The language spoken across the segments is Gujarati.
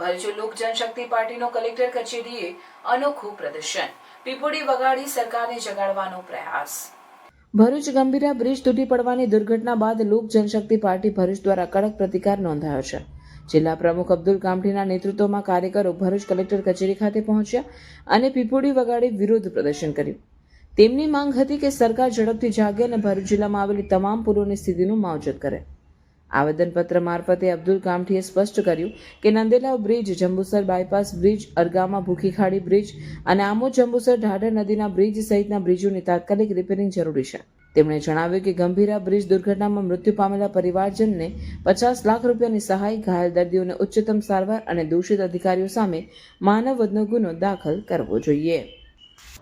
ભરૂચ લોક જનશક્તિ પાર્ટીનો કલેક્ટર કચેરીએ અનોખું પ્રદર્શન. પીપોડી વગાડી સરકારને જગાડવાનો પ્રયાસ. ભરૂચ ગંભીરા બ્રિજ તૂટી પડવાની દુર્ઘટના બાદ લોક જનશક્તિ પાર્ટી ભરૂચ દ્વારા કડક પ્રતિકાર નોંધાયો છે. જિલ્લા પ્રમુખ અબ્દુલ કામઠીના નેતૃત્વમાં કાર્યકરો ભરૂચ કલેક્ટર કચેરી ખાતે પહોંચ્યા અને પીપોડી વગાડી વિરોધ પ્રદર્શન કર્યું. તેમની માંગ હતી કે સરકાર ઝડપથી જાગે અને ભરૂચ જિલ્લામાં આવેલી તમામ પુલોની સ્થિતિનું માવજત કરે. આવેદનપત્ર મારફતે અબ્દુલ કામઠીએ સ્પષ્ટ કર્યું કે Nandelav bridge, Jambusar bypass bridge, Argama Bhukhikhadi bridge અને આમોદ, જંબુસર, ઢાઢર નદીના બ્રિજ સહિતના બ્રિજોની તાત્કાલિક રિપેરિંગ જરૂરી છે. તેમણે જણાવ્યું કે ગંભીરા બ્રિજ દુર્ઘટનામાં મૃત્યુ પામેલા પરિવારજનને પચાસ લાખ રૂપિયાની સહાય, ઘાયલ દર્દીઓને ઉચ્ચતમ સારવાર અને દોષિત અધિકારીઓ સામે માનવ વધનો ગુનો દાખલ કરવો જોઈએ.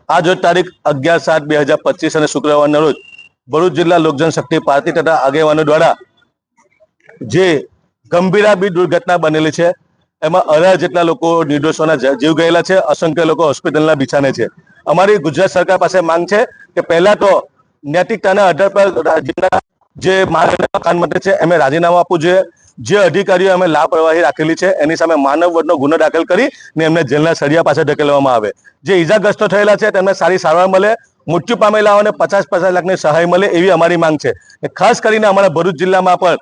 આજ તારીખ અગિયાર સાત બે હજાર પચીસ અને શુક્રવારના રોજ ભરૂચ જિલ્લા લોકજનશક્તિ પાર્ટી તથા આગેવાનો દ્વારા જે ગંભીરા બી દુર્ઘટના બનેલી છે. એમાં અઢાર જેટલા લોકો નિર્દોષોના જીવ ગયેલા છે. અસંખ્ય લોકો હોસ્પિટલના બિછાને છે. અમારી ગુજરાત સરકાર પાસે માંગ છે કે પહેલા તો નૈતિકતાના આધાર પર રાજ્યના જે મકાન મંત્રી છે, એમને રાજીનામું આપવું જોઈએ. જે અધિકારીઓ અમે લાપરવાહી રાખેલી છે, એની સામે માનવ વધનો ગુનો દાખલ કરી ને એમને જેલના સળિયા પાસે ધકેલવામાં આવે. જે ઈજાગ્રસ્તો થયેલા છે, તેમને સારી સારવાર મળે, મૃત્યુ પામેલાઓને પચાસ પચાસ લાખની સહાય મળે એવી અમારી માંગ છે. ખાસ કરીને અમારા ભરૂચ જિલ્લામાં પણ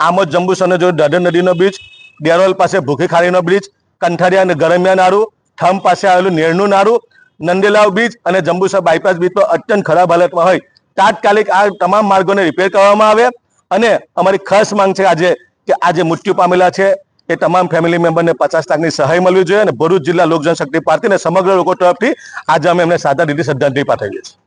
આમોદ જંબુસરને જોયું દાદર નદીનો બ્રિજ ડેરોલ પાસે ભૂખી ખાડીનો બ્રિજ કંઠારિયા અને ગરમિયા નારું થમ પાસે આવેલું નેરનું નારું નંદેલાવ બ્રિજ અને જંબુસર બાયપાસ બ્રિજ તો અત્યંત ખરાબ હાલતમાં હોય. તાત્કાલિક આ તમામ માર્ગોને રિપેર કરવામાં આવે અને અમારી ખાસ માંગ છે આજે કે આજે મૃત્યુ પામેલા છે, એ તમામ ફેમિલી મેમ્બરને પચાસ લાખની સહાય મળવી જોઈએ અને ભરૂચ જિલ્લા લોક જનશક્તિ પાર્ટી અને સમગ્ર લોકો તરફથી આજે અમે એમને સાદા રીતે શ્રદ્ધાંજલિ પાઠવીએ છીએ.